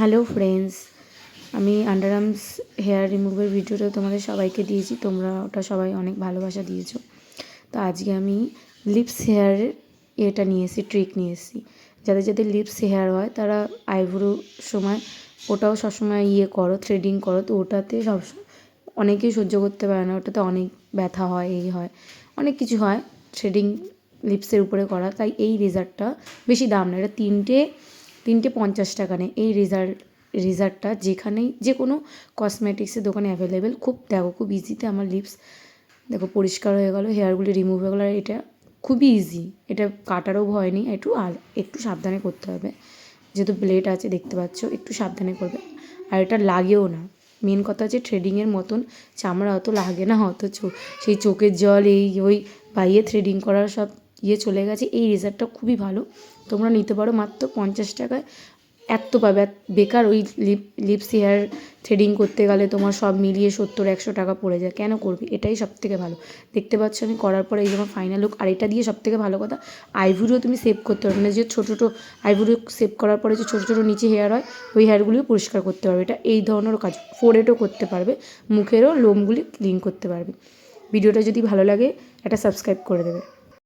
Hello friends আমি under arms hair remover ভিডিওটা তোমাদের সবাইকে দিয়েছি। তোমরা ওটা সবাই অনেক ভালোবাসা দিয়েছ। তো আজকে আমি লিপস হেয়ারের এটা নিয়ে এসেছি ট্রিক নিয়ে এসেছি। যাদের যাদের লিপস হেয়ার হয়, তারা আইব্রো সময় ওটাও সবসময় ইয়ে করো থ্রেডিং করো। তো ওটাতে সব অনেকেই সহ্য করতে পারে না। ওটাতে অনেক ব্যথা হয়, এই হয়। অনেক কিছু হয় থ্রেডিং লিপসের উপরে করা। তাই এই রেজারটা বেশি দাম না। এটা তিনটে তিনটে পঞ্চাশ টাকা নেয়। এই রেজার রেজারটা যেখানেই যে কোনো কসমেটিক্সের দোকানে অ্যাভেলেবেল খুব দেখো, খুব ইজিতে আমার লিপস দেখো, পরিষ্কার হয়ে গেলো হেয়ারগুলি রিমুভ হয়ে গেলো। আর এটা খুবই ইজি এটা কাটারও ভয় নেই, একটু আর, একটু সাবধানে করতে হবে। যেহেতু ব্লেড আছে, দেখতে পাচ্ছ, একটু সাবধানে করবে। আর এটা লাগেও না। মেন কথা হচ্ছে থ্রেডিংয়ের মতন চামড়া অত লাগে না, অথচ সেই চোখের জল, এই ওই বাইয়ে থ্রেডিং করার সব ইয়ে চলে গেছে। এই রেজারটা খুবই ভালো। তোমরা নিতে পারো মাত্র পঞ্চাশ টাকায়। এত পাবে। বেকার ওই লিপ লিপস হেয়ার থ্রেডিং করতে গেলে তোমার সব মিলিয়ে সত্তর, একশো টাকা পড়ে যায়। কেন করবে? এটাই সব থেকে ভালো। দেখতে পাচ্ছ আমি করার পরে এই যেমন ফাইনাল লুক আর এটা দিয়ে সব থেকে ভালো কথা আইভুরিও তুমি সেভ করতে পারবে। মানে যে ছোটো ছোটো আইভুরি সেভ করার পরে যে ছোটো ছোটো নিচে হেয়ার হয়, ওই হেয়ারগুলিও পরিষ্কার করতে পারবে। এটা এই ধরনেরও কাজ। ফোরেটও করতে পারবে। মুখেরও লোমগুলি ক্লিন করতে পারবে। ভিডিওটা যদি ভালো লাগে, একটা সাবস্ক্রাইব করে দেবে।